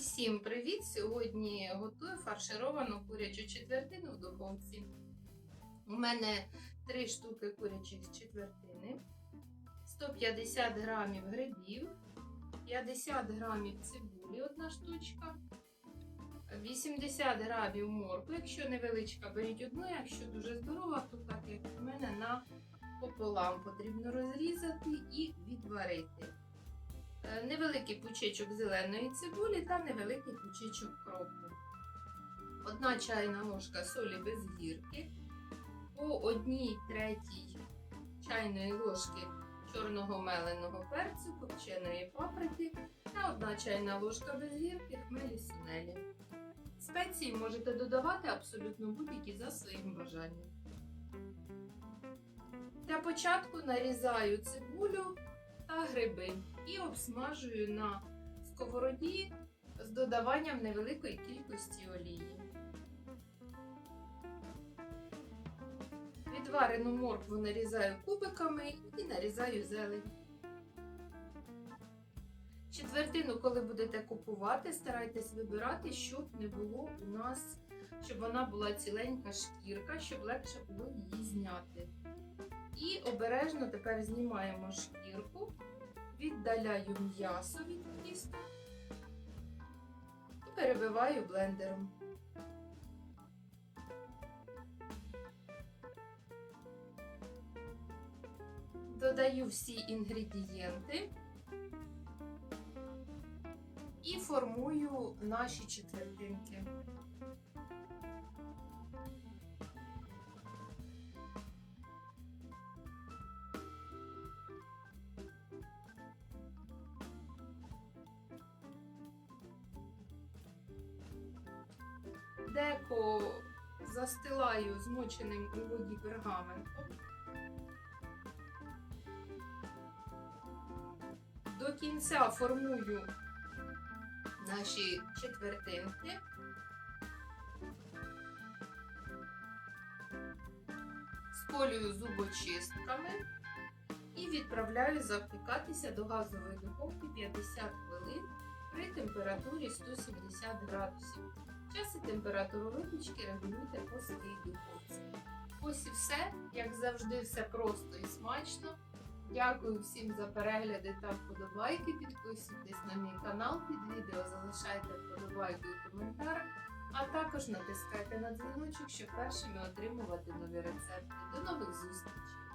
Усім привіт! Сьогодні готую фаршировану курячу четвертину в духовці. У мене 3 штуки курячих четвертини, 150 грамів грибів, 50 грамів цибулі, одна штучка, 80 грамів моркви. Якщо невеличка, беріть одну, якщо дуже здорова, то так як у мене на пополам потрібно розрізати і відварити. Е, невеликий пучечок зеленої цибулі та невеликий пучечок кропу. Одна чайна ложка солі без гірки, по одній третій чайної ложки чорного меленого перцю, копченої паприки та одна чайна ложка без гірки хмелі сунелі. Спеції можете додавати абсолютно будь-які за своїм бажанням. Для початку нарізаю цибулю та гриби і обсмажую на сковороді з додаванням невеликої кількості олії. Відварену моркву нарізаю кубиками і нарізаю зелень. Четвертину, коли будете купувати, старайтесь вибирати, щоб не було у нас, щоб вона була ціленька шкірка, щоб легше було її зняти. І обережно тепер знімаємо шкірку, віддаляю м'ясо від тіста і перебиваю блендером. Додаю всі інгредієнти і формую наші четвертинки. Деко застилаю змоченим у воді пергаментом. До кінця формую наші четвертинки. Сколюю зубочистками і відправляю запікатися до газової духовки 50 хвилин при температурі 170 градусів. Час і температуру випічки регулюйте по своїй духовці. Ось і все, як завжди, все просто і смачно. Дякую всім за перегляди та вподобайки. Підписуйтесь на мій канал під відео, залишайте вподобайку і коментар, а також натискайте на дзвіночок, щоб першими отримувати нові рецепти. До нових зустрічей!